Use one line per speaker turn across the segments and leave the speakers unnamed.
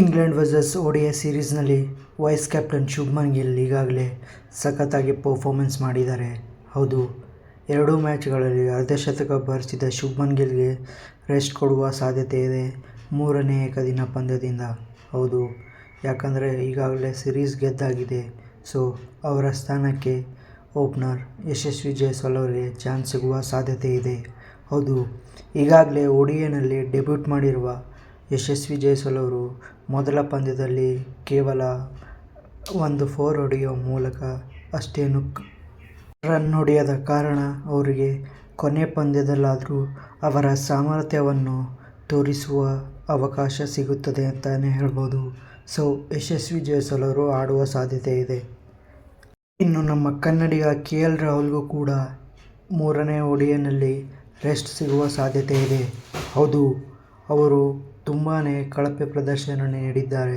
England versus ODI ಸೀರೀಸ್ನಲ್ಲಿ vice captain Shubman Gill ಈಗಾಗಲೇ ಸಖತ್ತಾಗಿ ಪರ್ಫಾರ್ಮೆನ್ಸ್ ಮಾಡಿದ್ದಾರೆ. ಹೌದು, ಎರಡೂ ಮ್ಯಾಚ್ಗಳಲ್ಲಿ ಅರ್ಧಶತಕ ಬಾರಿಸಿದ ಶುಭ್ಮನ್ ಗಿಲ್ಗೆ ರೆಸ್ಟ್ ಕೊಡುವ ಸಾಧ್ಯತೆ ಇದೆ ಮೂರನೇ ಏಕದಿನ ಪಂದ್ಯದಿಂದ. ಹೌದು, ಯಾಕಂದರೆ ಈಗಾಗಲೇ ಸೀರೀಸ್ ಗೆದ್ದಾಗಿದೆ. ಸೊ ಅವರ ಸ್ಥಾನಕ್ಕೆ ಓಪನರ್ ಯಶಸ್ವಿ ಜೈಸ್ವಾಲ್ ಅವರಿಗೆ ಚಾನ್ಸ್ ಸಿಗುವ ಸಾಧ್ಯತೆ ಇದೆ. ಹೌದು, ಈಗಾಗಲೇ ಒಡಿಯನಲ್ಲಿ ಡೆಬ್ಯೂಟ್ ಮಾಡಿರುವ ಯಶಸ್ವಿ ಜೈಸ್ವಾಲ್ ಅವರು ಮೊದಲ ಪಂದ್ಯದಲ್ಲಿ ಕೇವಲ ಒಂದು ಫೋರ್ ಹೊಡೆಯುವ ಮೂಲಕ ಅಷ್ಟೇನು ರನ್ ಹೊಡೆಯದ ಕಾರಣ ಅವರಿಗೆ ಕೊನೆ ಪಂದ್ಯದಲ್ಲಾದರೂ ಅವರ ಸಾಮರ್ಥ್ಯವನ್ನು ತೋರಿಸುವ ಅವಕಾಶ ಸಿಗುತ್ತದೆ ಅಂತಲೇ ಹೇಳ್ಬೋದು. ಸೊ ಯಶಸ್ವಿ ಜೈಸ್ವಾಲ್ ಅವರು ಆಡುವ ಸಾಧ್ಯತೆ ಇದೆ. ಇನ್ನು ನಮ್ಮ ಕನ್ನಡಿಗ ಕೆ ಎಲ್ ರಾಹುಲ್ಗೂ ಕೂಡ ಮೂರನೇ ಒಡಿಯನಲ್ಲಿ ರೆಸ್ಟ್ ಸಿಗುವ ಸಾಧ್ಯತೆ ಇದೆ. ಹೌದು, ಅವರು ತುಂಬಾ ಕಳಪೆ ಪ್ರದರ್ಶನ ನೀಡಿದ್ದಾರೆ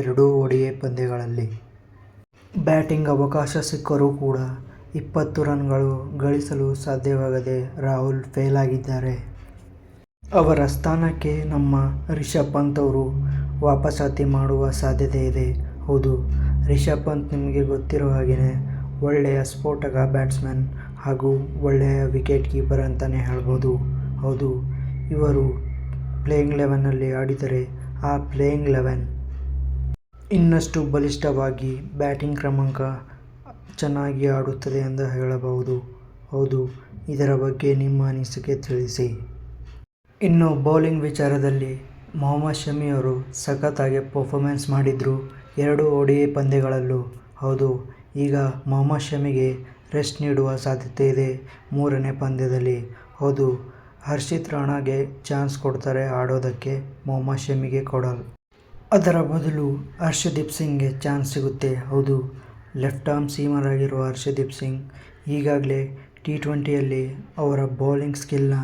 ಎರಡೂ ಒಡಿಐ ಪಂದ್ಯಗಳಲ್ಲಿ. ಬ್ಯಾಟಿಂಗ್ ಅವಕಾಶ ಸಿಕ್ಕರೂ ಕೂಡ ಇಪ್ಪತ್ತು ರನ್ಗಳು ಗಳಿಸಲು ಸಾಧ್ಯವಾಗದೆ ರಾಹುಲ್ ಫೇಲ್ ಆಗಿದ್ದಾರೆ. ಅವರ ಸ್ಥಾನಕ್ಕೆ ನಮ್ಮ ರಿಷಬ್ ಪಂತ್ ಅವರು ವಾಪಸಾತಿ ಮಾಡುವ ಸಾಧ್ಯತೆ ಇದೆ. ಹೌದು, ರಿಷಬ್ ಪಂತ್ ನಿಮಗೆ ಗೊತ್ತಿರೋ ಹಾಗೆಯೇ ಒಳ್ಳೆಯ ಸ್ಫೋಟಕ ಬ್ಯಾಟ್ಸ್ಮನ್ ಹಾಗೂ ಒಳ್ಳೆಯ ವಿಕೆಟ್ ಕೀಪರ್ ಅಂತಲೇ ಹೇಳ್ಬೋದು. ಹೌದು, ಇವರು ಪ್ಲೇಯಿಂಗ್ ಲೆವೆನ್ನಲ್ಲಿ ಆಡಿದರೆ ಆ ಪ್ಲೇಯಿಂಗ್ ಲೆವೆನ್ ಇನ್ನಷ್ಟು ಬಲಿಷ್ಠವಾಗಿ ಬ್ಯಾಟಿಂಗ್ ಕ್ರಮಾಂಕ ಚೆನ್ನಾಗಿ ಆಡುತ್ತದೆ ಎಂದು ಹೇಳಬಹುದು. ಹೌದು, ಇದರ ಬಗ್ಗೆ ನಿಮ್ಮ ಅನಿಸಿಕೆ ತಿಳಿಸಿ. ಇನ್ನು ಬೌಲಿಂಗ್ ವಿಚಾರದಲ್ಲಿ ಮೊಹಮ್ಮದ್ ಶಮಿ ಅವರು ಸಖತ್ತಾಗಿ ಪರ್ಫಾರ್ಮೆನ್ಸ್ ಮಾಡಿದರು ಎರಡು ಒಡಿಐ ಪಂದ್ಯಗಳಲ್ಲೂ. ಹೌದು, ಈಗ ಮೊಹಮ್ಮದ್ ಶಮಿಗೆ ರೆಸ್ಟ್ ನೀಡುವ ಸಾಧ್ಯತೆ ಇದೆ ಮೂರನೇ ಪಂದ್ಯದಲ್ಲಿ. ಹೌದು ಹರ್ಷಿತ್ ರಾಣಾಗೆ ಚಾನ್ಸ್ ಕೊಡ್ತಾರೆ ಆಡೋದಕ್ಕೆ ಮೊಹಮ್ಮದ್ ಶಮಿಗೆ ಕೊಡಲ್ಲ ಅದರ ಬದಲು ಹರ್ಷದೀಪ್ ಸಿಂಗ್ಗೆ ಚಾನ್ಸ್ ಸಿಗುತ್ತೆ. ಹೌದು, ಲೆಫ್ಟ್ ಆರ್ಮ್ ಸೀಮರ್ ಆಗಿರುವ ಹರ್ಷದೀಪ್ ಸಿಂಗ್ ಈಗಾಗಲೇ ಟಿ ಟ್ವೆಂಟಿಯಲ್ಲಿ ಅವರ ಬೌಲಿಂಗ್ ಸ್ಕಿಲ್ನ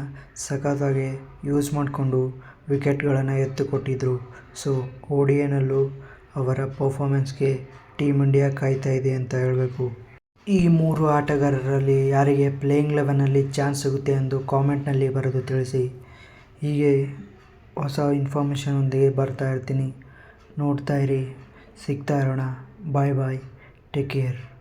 ಸಖತ್ತಾಗಿ ಯೂಸ್ ಮಾಡಿಕೊಂಡು ವಿಕೆಟ್ಗಳನ್ನು ಎತ್ತುಕೊಟ್ಟಿದ್ದರು ಸೊ ಓಡಿಯನಲ್ಲೂ ಅವರ ಪರ್ಫಾರ್ಮೆನ್ಸ್ಗೆ ಟೀಮ್ ಇಂಡಿಯಾ ಕಾಯ್ತಾ ಇದೆ ಅಂತ ಹೇಳಬೇಕು. ಈ ಮೂರು ಆಟಗಾರರಲ್ಲಿ ಯಾರಿಗೆ ಪ್ಲೇಯಿಂಗ್ ಲೆವೆನಲ್ಲಿ ಚಾನ್ಸ್ ಸಿಗುತ್ತೆ ಎಂದು ಕಾಮೆಂಟ್ನಲ್ಲಿ ಬರೆದು ತಿಳಿಸಿ. ಹೀಗೆ ಹೊಸ ಇನ್ಫಾರ್ಮೇಷನ್ನೊಂದಿಗೆ ಬರ್ತಾ ಇರ್ತೀನಿ. ನೋಡ್ತಾ ಇರಿ. ಸಿಗ್ತಾ ಇರೋಣ. ಬಾಯ್ ಬಾಯ್ ಟೇಕ್ ಕೇರ್